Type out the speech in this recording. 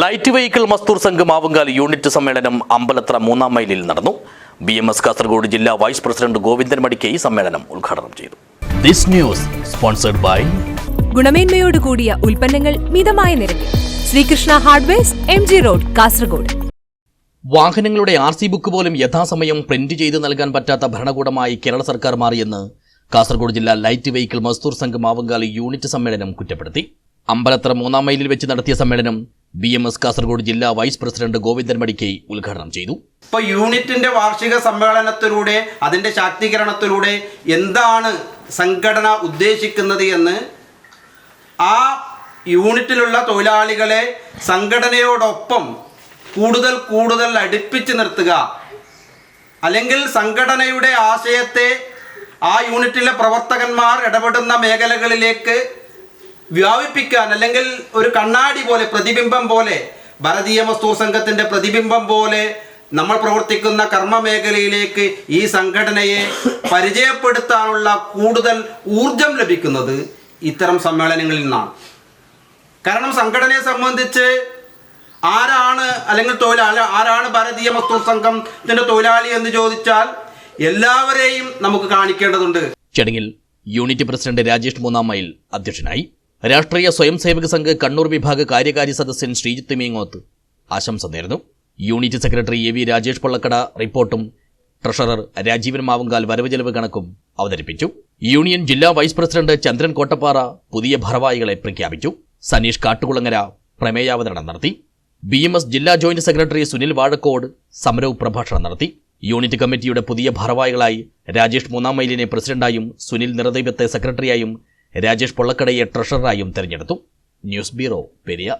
Light vehicle Mazdoor സംഘം Mavungal unit സമ്മേളനം അമ്പലത്ര മൂന്നാം മൈലിൽ നടന്നു. ബി എം എസ് കാസർഗോഡ് ജില്ലാ വൈസ് പ്രസിഡന്റ് ഗോവിന്ദൻ മടിക്കെ ഈ സമ്മേളനം ഉദ്ഘാടനം ചെയ്തു. ദിസ് ന്യൂസ് സ്പോൺസർഡ് ബൈ ഗുണമേന്മയോട് കൂടിയ ഉൽപ്പന്നങ്ങൾ മിതമായ നിരക്കിൽ. Sreekrishna hardwares M G road Kasaragod. വാഹനങ്ങളുടെ ആർ സി ബുക്ക് പോലും യഥാസമയം പ്രിന്റ് ചെയ്ത് നൽകാൻ പറ്റാത്ത ഭരണകൂടമായി കേരള സർക്കാർ മാറിയെന്ന് കാസർഗോഡ് ജില്ലാ ലൈറ്റ് വെഹിക്കിൾ മസ്തൂർ സംഘം ആവങ്കാലി യൂണിറ്റ് സമ്മേളനം കുറ്റപ്പെടുത്തി. അമ്പലത്ര മൂന്നാം മൈലിൽ വെച്ച് നടത്തിയ സമ്മേളനം ബി എം എസ് കാസർഗോഡ് ജില്ലാ വൈസ് പ്രസിഡന്റ് ഗോവിന്ദൻ മടിക്കെ ഉദ്ഘാടനം ചെയ്തു. ഇപ്പൊ യൂണിറ്റിന്റെ വാർഷിക സമ്മേളനത്തിലൂടെ അതിന്റെ ശാക്തീകരണത്തിലൂടെ എന്താണ് സംഘടന ഉദ്ദേശിക്കുന്നത് എന്ന് ആ യൂണിറ്റിലുള്ള തൊഴിലാളികളെ സംഘടനയോടൊപ്പം കൂടുതൽ കൂടുതൽ അടുപ്പിച്ച് നിർത്തുക. അല്ലെങ്കിൽ സംഘടനയുടെ ആശയത്തെ ആ യൂണിറ്റിലെ പ്രവർത്തകന്മാർ ഇടപെടുന്ന മേഖലകളിലേക്ക് വ്യാപിപ്പിക്കാൻ അല്ലെങ്കിൽ ഒരു കണ്ണാടി പോലെ പ്രതിബിംബം പോലെ ഭാരതീയ മസ്തൂർ സംഘത്തിന്റെ പ്രതിബിംബം പോലെ നമ്മൾ പ്രവർത്തിക്കുന്ന കർമ്മ മേഖലയിലേക്ക് ഈ സംഘടനയെ പരിചയപ്പെടുത്താനുള്ള കൂടുതൽ ഊർജം ലഭിക്കുന്നത് ഇത്തരം സമ്മേളനങ്ങളിൽ നിന്നാണ്. കാരണം സംഘടനയെ സംബന്ധിച്ച് ആരാണ് അല്ലെങ്കിൽ തൊഴിലാളി ആരാണ് ഭാരതീയ മസ്തൂർ സംഘത്തിന്റെ തൊഴിലാളി എന്ന് ചോദിച്ചാൽ എല്ലാവരെയും നമുക്ക് കാണിക്കേണ്ടതുണ്ട്. ചടങ്ങിൽ യൂണിറ്റ് പ്രസിഡന്റ് രാജേഷ് മൂന്നാം മൈൽ അധ്യക്ഷനായി രാഷ്ട്രീയ സ്വയംസേവക സംഘ് കണ്ണൂർ വിഭാഗ കാര്യകാരി സദസ്യൻ ശ്രീജിത്ത് മീങ്ങോത്ത്. ആശംസ നേർന്നു unit secretary A V Rajesh Pollakkada റിപ്പോർട്ടും ട്രഷറർ രാജീവൻ മാവുങ്കാൽ വരവ് ചെലവ് കണക്കും അവതരിപ്പിച്ചു. യൂണിയൻ ജില്ലാ വൈസ് പ്രസിഡന്റ് ചന്ദ്രൻ കോട്ടപ്പാറ പുതിയ ഭാരവാഹികളെ പ്രഖ്യാപിച്ചു. സനീഷ് കാട്ടുകുളങ്ങര പ്രമേയാവതരണം നടത്തി. ബി എം എസ് ജില്ലാ ജോയിന്റ് സെക്രട്ടറി സുനിൽ വാഴക്കോട് സമരവും പ്രഭാഷണം നടത്തി. യൂണിറ്റ് കമ്മിറ്റിയുടെ പുതിയ ഭാരവാഹികളായി രാജേഷ് മൂന്നാം മൈലിനെ പ്രസിഡന്റായും സുനിൽ നിറദൈവത്തെ സെക്രട്ടറിയായും രാജേഷ് പൊള്ളക്കടയെ ട്രഷററായും തെരഞ്ഞെടുത്തു. News bureau Periya.